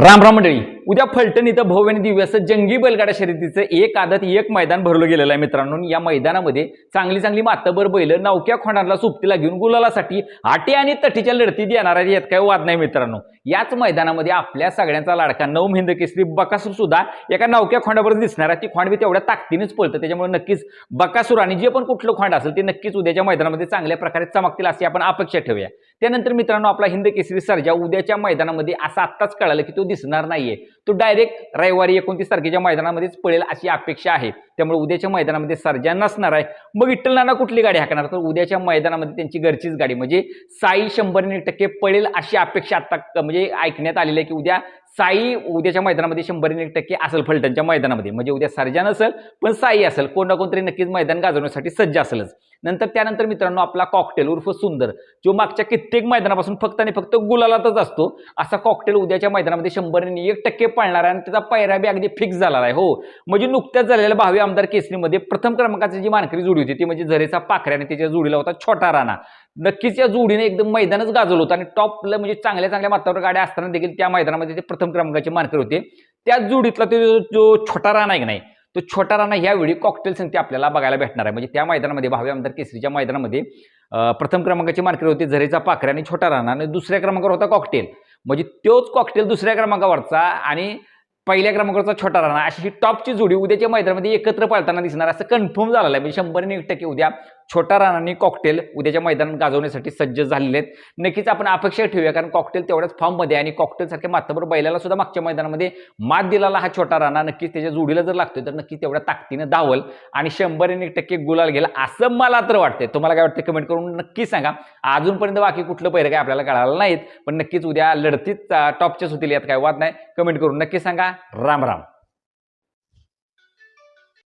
राम राम मंडळी. उद्या फलटण इथं भव्य आणि दिव्य असं जंगी बैलगाडा शर्यतीचं एक आदत एक मैदान भरलं गेलेलं आहे मित्रांनो. या मैदानामध्ये चांगली चांगली मातबर बैल नवक्या खोंडाला सुप्तीला घेऊन गुलालासाठी आटी आणि तटीच्या लढतीत येणार आहेत. यात काही वाद नाही मित्रांनो. याच मैदानामध्ये आपल्या सगळ्यांचा लाडका नऊ हिंद केसरी बकासूर सुद्धा एका नवक्या खोंडाबरोबर दिसणार आहे. ती खोंड बी तेवढ्या ताकदीनेच पळतं. त्याच्यामुळे नक्कीच बकासूर आणि जे पण कुठलं खोंड असेल ते नक्कीच उद्याच्या मैदानामध्ये चांगल्या प्रकारे चमकतील अशी आपण अपेक्षा ठेवूया. त्यानंतर मित्रांनो आपला हिंद केसरी सर्जा उद्याच्या मैदानामध्ये असं आत्ताच कळालं की तो दिसणार नाहीये. तो डायरेक्ट रविवारी एकोणतीस तारखेच्या मैदानामध्येच पळेल अशी अपेक्षा आहे. त्यामुळे उद्याच्या मैदानामध्ये सर्जा नसणार आहे. मग विठ्ठल नाना कुठली गाडी हाकणार? तर उद्याच्या मैदानामध्ये त्यांची घरचीच गाडी म्हणजे साई शंभर टक्के पळेल अशी अपेक्षा आता म्हणजे ऐकण्यात आलेली आहे की उद्या साई उद्याच्या मैदानामध्ये शंभर एक टक्के असेल फलटणच्या मैदानामध्ये. म्हणजे उद्या सर्जा नसेल पण साई असेल. कोण ना कोणतरी नक्कीच मैदान गाजवण्यासाठी सज्ज असेलच. नंतर त्यानंतर मित्रांनो आपला कॉकटेल उर्फ सुंदर जो मागच्या कित्येक मैदानापासून फक्त आणि फक्त गुलालातच असतो असा कॉकटेल उद्याच्या मैदानामध्ये शंभरने एक टक्के पाळणार आहे आणि त्याचा पैरा बी अगदी फिक्स झाला आहे. हो म्हणजे नुकत्याच झालेल्या भावी आमदार केसरीमध्ये प्रथम क्रमांकाची जी मानकरी जोडी होती ती म्हणजे झरेचा पाखऱ्याने त्याच्या जोडीला होता छोटा राणा. नक्कीच या जोडीने एकदम मैदानच गाजवलं होतं आणि टॉपला म्हणजे चांगल्या चांगल्या मातावर गाड्या असताना देखील त्या मैदानामध्ये ते प्रथम क्रमांकाचे मानकरी होते. त्याच जोडीतला तो जो- जो छोटा राणा आहे की नाही तो छोटा राणा यावेळी कॉकटेल संधी आपल्याला बघायला भेटणार आहे. म्हणजे त्या मैदानामध्ये भावी आमदार केसरीच्या मैदानामध्ये प्रथम क्रमांकाची मानकर होती झरेचा पाखरे आणि छोटा राणा आणि दुसऱ्या क्रमांकावर होता कॉकटेल म्हणजे तोच कॉकटेल दुसऱ्या क्रमांकावरचा आणि पहिल्या क्रमांकावरचा छोटा राणा. अशी ही टॉपची जोडी उद्याच्या मैदानामध्ये एकत्र पाळताना दिसणार असं कन्फर्म झालेलं आहे. म्हणजे शंभर एक टक्के उद्या छोटा राणांनी कॉकटेल उद्याच्या मैदानात गाजवण्यासाठी सज्ज झालेले आहेत. नक्कीच आपण अपेक्षा ठेवूया कारण कॉकटेल तेवढ्याच फॉर्ममध्ये आणि कॉकटेल सारख्या माथाबर बैलाला सुद्धा मागच्या मैदानामध्ये मात दिलेला हा छोटा राणा नक्कीच त्याच्या जोडीला जर लागतोय तर नक्कीच तेवढ्या ताकदीनं धावल आणि शंभर एक टक्के गुलाल गेला असं मला तर वाटतंय. तुम्हाला काय वाटतं कमेंट करून नक्की सांगा. अजूनपर्यंत बाकी कुठलं पहिलं काय आपल्याला कळालं नाहीत पण नक्कीच उद्या लढतीत टॉपच्याच होतील यात काय वाद नाही. कमेंट करून नक्की सांगा. राम राम.